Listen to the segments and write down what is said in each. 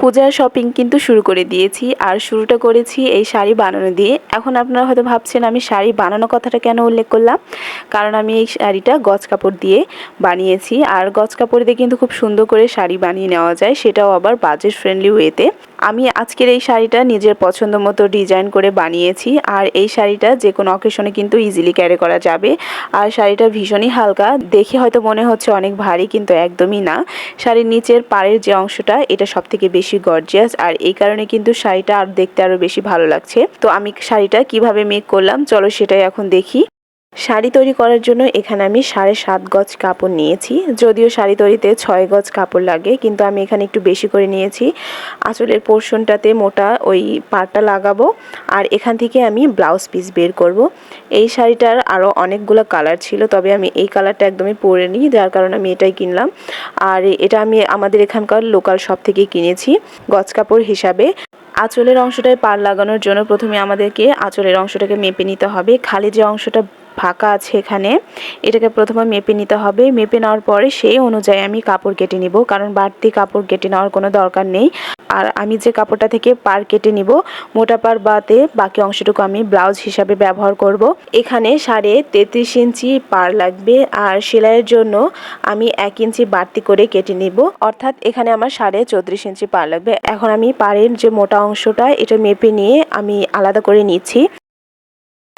পূজার শপিং কিন্তু শুরু করে দিয়েছি। আর শুরুটা করেছি এই শাড়ি বানানো দিয়ে। এখন আপনারা হয়তো ভাবছেন, আমি শাড়ি বানানো কথাটা কেন উল্লেখ করলাম? কারণ আমি এই শাড়িটা গজ কাপড় দিয়ে বানিয়েছি। আর গজ কাপড় দিয়ে কিন্তু খুব সুন্দর করে শাড়ি বানিয়ে নেওয়া যায়। সেটাও আবার বাজেট ফ্রেন্ডলি ওয়েতে আমি আজকের এই শাড়িটা নিজের পছন্দ মতো ডিজাইন করে বানিয়েছি, আর এই শাড়িটা যে কোনো অকেশনে কিন্তু ইজিলি ক্যারি করা যাবে। আর শাড়িটা ভীষণই হালকা, দেখে হয়তো মনে হচ্ছে অনেক ভারী, কিন্তু একদমই না। শাড়ির নিচের পাড়ের যে অংশটা, এটা সব থেকে বেশি গর্জিয়াস আর এই কারণে কিন্তু শাড়িটা আর দেখতে আরও বেশি ভালো লাগছে। তো আমি শাড়িটা কীভাবে মেক করলাম, চলো সেটাই এখন দেখি। শাড়ি তৈরি করার জন্য এখানে আমি সাড়ে সাত গজ কাপড় নিয়েছি। যদিও শাড়ি তৈরিতে ছয় গজ কাপড় লাগে, কিন্তু আমি এখানে একটু বেশি করে নিয়েছি। আঁচলের পোর্শনটাতে মোটা ওই পাড়টা লাগাবো আর এখান থেকে আমি ব্লাউজ পিস বের করব। এই শাড়িটার আরও অনেকগুলো কালার ছিল, তবে আমি এই কালারটা একদমই পরে নিই, যার কারণে আমি এটাই কিনলাম। আর এটা আমি আমাদের এখানকার লোকাল শপ থেকে কিনেছি গজ কাপড় হিসাবে। আঁচলের অংশটায় পার লাগানোর জন্য প্রথমে আমাদেরকে আঁচলের অংশটাকে মেপে নিতে হবে। খালি যে অংশটা ফাঁকা আছে এখানে। এটাকে প্রথমে মেপে নিতে হবে। মেপে নেওয়ার পরে সেই অনুযায়ী আমি কাপড় কেটে নিব, কারণ বাড়তি কাপড় কেটে নেওয়ার কোনো দরকার নেই। আর আমি যে কাপড়টা থেকে পার কেটে নিব, মোটা পার বাতে বাকি অংশটুকু আমি ব্লাউজ হিসাবে ব্যবহার করব। এখানে সাড়ে তেত্রিশ ইঞ্চি পার লাগবে, আর সেলাইয়ের জন্য আমি এক ইঞ্চি বাড়তি করে কেটে নিব। অর্থাৎ এখানে আমার সাড়ে চৌত্রিশ ইঞ্চি পার লাগবে। এখন আমি পাড়ের যে মোটা অংশটা, এটা মেপে নিয়ে আমি আলাদা করে নিচ্ছি।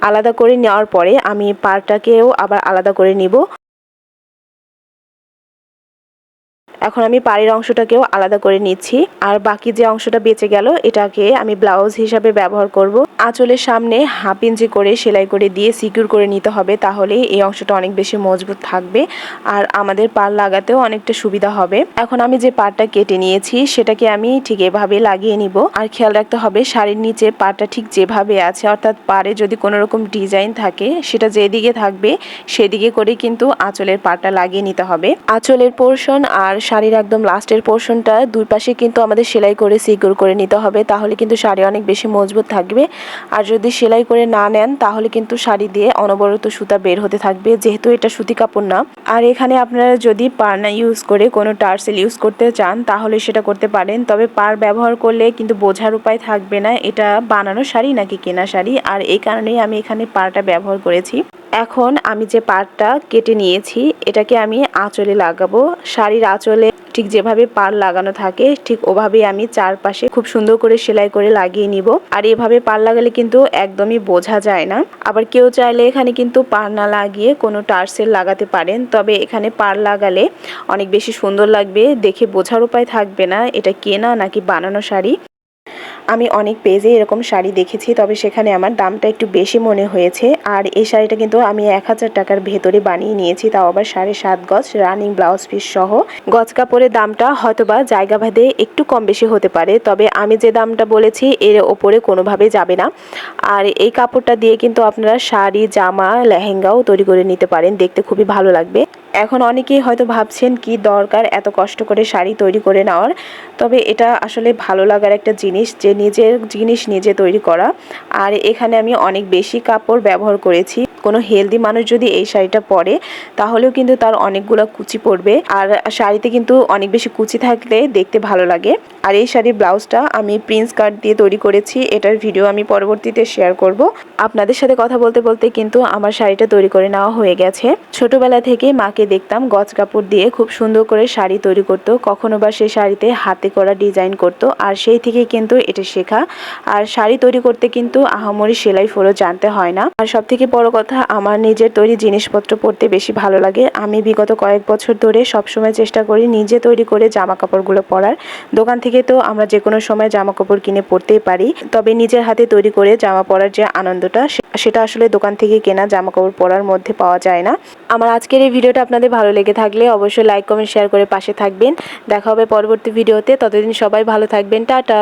আলাদা করে নেওয়ার পরে আমি পারটাকেও আবার আলাদা করে নিব। এখন আমি পাড়ের অংশটাকেও আলাদা করে নিচ্ছি। আর বাকি যে অংশটা বেঁচে গেল, এটাকে আমি ব্লাউজ হিসাবে ব্যবহার করব। আঁচলের সামনে হাফ ইঞ্চি করে সেলাই করে দিয়ে সিকিউর করে নিতে হবে, তাহলে এই অংশটা অনেক বেশি মজবুত থাকবে আর আমাদের পার লাগাতেও অনেকটা সুবিধা হবে। এখন আমি যে পারটা কেটে নিয়েছি, সেটাকে আমি ঠিক এভাবে লাগিয়ে নিব। আর খেয়াল রাখতে হবে, শাড়ির নিচে পারটা ঠিক যেভাবে আছে, অর্থাৎ পাড়ে যদি কোনো রকম ডিজাইন থাকে, সেটা যেদিকে থাকবে, সেদিকে করে কিন্তু আঁচলের পারটা লাগিয়ে নিতে হবে। আঁচলের পোর্শন আর শাড়ির একদম লাস্টের পোর্শনটা দুই পাশে কিন্তু আমাদের সেলাই করে সিকিউর করে নিতে হবে, তাহলে কিন্তু শাড়ি অনেক বেশি মজবুত থাকবে। আর যদি সেলাই করে না নেন, তাহলে কিন্তু শাড়ি দিয়ে অনবরত সুতা বের হতে থাকবে, যেহেতু এটা সুতি কাপড় না। আর এখানে আপনারা যদি পারনা ইউজ করে কোনো টার্সেল ইউজ করতে চান, তাহলে সেটা করতে পারেন। তবে পার ব্যবহার করলে কিন্তু বোঝার উপায় থাকবে না, এটা বানানো শাড়ি নাকি কেনা শাড়ি। আর এই কারণেই আমি এখানে পারটা ব্যবহার করেছি। এখন আমি যে পাটটা কেটে নিয়েছি, এটাকে আমি আঁচলে লাগাবো। শাড়ির আঁচলে ঠিক যেভাবে পার লাগানো থাকে, ঠিক ওভাবেই আমি চারপাশে খুব সুন্দর করে সেলাই করে লাগিয়ে নিব। আর এভাবে পার লাগালে কিন্তু একদমই বোঝা যায় না। আবার কেউ চাইলে এখানে কিন্তু পার না লাগিয়ে কোনো টার্সেল লাগাতে পারেন, তবে এখানে পার লাগালে অনেক বেশি সুন্দর লাগবে, দেখে বোঝার উপায় থাকবে না, এটা কেনা নাকি বানানো শাড়ি। আমি অনেক পেজে এরকম শাড়ি দেখেছি, তবে সেখানে আমার দামটা একটু বেশি মনে হয়েছে। আর এই শাড়িটা কিন্তু আমি এক হাজার টাকার ভেতরে বানিয়ে নিয়েছি, তাও আবার সাড়ে সাত গজ রানিং ব্লাউজ পিস সহ। গজ কাপড়ের দামটা হয়তোবা জায়গা ভেদে একটু কম বেশি হতে পারে, তবে আমি যে দামটা বলেছি এর ওপরে কোনোভাবে যাবে না। আর এই কাপড়টা দিয়ে কিন্তু আপনারা শাড়ি, জামা, লেহেঙ্গাও তৈরি করে নিতে পারেন, দেখতে খুবই ভালো লাগবে। এখন অনেকেই হয়তো ভাবছেন কি দরকার এত কষ্ট করে শাড়ি তৈরি করে নেওয়ার, তবে এটা আসলে ভালো লাগার একটা জিনিস যে নিজের জিনিস নিজে তৈরি করা। আর এখানে আমি অনেক বেশি কাপড় ব্যবহার করেছি। কোনো হেলদি মানুষ যদি এই শাড়িটা পরে, তাহলেও কিন্তু তার অনেকগুলো কুচি পড়বে আর শাড়িতে কিন্তু অনেক বেশি কুচি থাকলে দেখতে ভালো লাগে। আর এই শাড়ির ব্লাউজটা আমি প্রিন্স কার্ড দিয়ে তৈরি করেছি। এটার ভিডিও আমি পরবর্তীতে শেয়ার করব। আপনাদের সাথে কথা বলতে বলতে কিন্তু আমার শাড়িটা তৈরি করে নেওয়া হয়ে গেছে। ছোটবেলা থেকে মাকে দেখতাম গজ কাপড় দিয়ে খুব সুন্দর করে শাড়ি তৈরি করতো। কখনো বা সেই শাড়িতে হাতে করা ডিজাইন করতো। আর সেই থেকেই কিন্তু এটা শেখা। আর শাড়ি তৈরি করতে কিন্তু আহামরি সেলাই ফোরো জানতে হয় না। আর সব থেকে বড় কথা, আমার নিজের তৈরি জিনিসপত্র পরতে বেশি ভালো লাগে। আমি বিগত কয়েক বছর ধরে সবসময় চেষ্টা করি নিজে তৈরি করে জামা কাপড়গুলো পরার। দোকান থেকে তো আমরা যে কোনো সময় জামা কাপড় কিনে পরতেই পারি, তবে নিজের হাতে তৈরি করে জামা পরার যে আনন্দটা সেটা আসলে দোকান থেকে কেনা জামা কাপড় পরার মধ্যে পাওয়া যায় না। আমার আজকের এই ভিডিওটা আপনাদের ভালো লেগে থাকলে অবশ্যই লাইক, কমেন্ট, শেয়ার করে পাশে থাকবেন। দেখা হবে পরবর্তী ভিডিওতে। ততদিন সবাই ভালো থাকবেন। টাটা!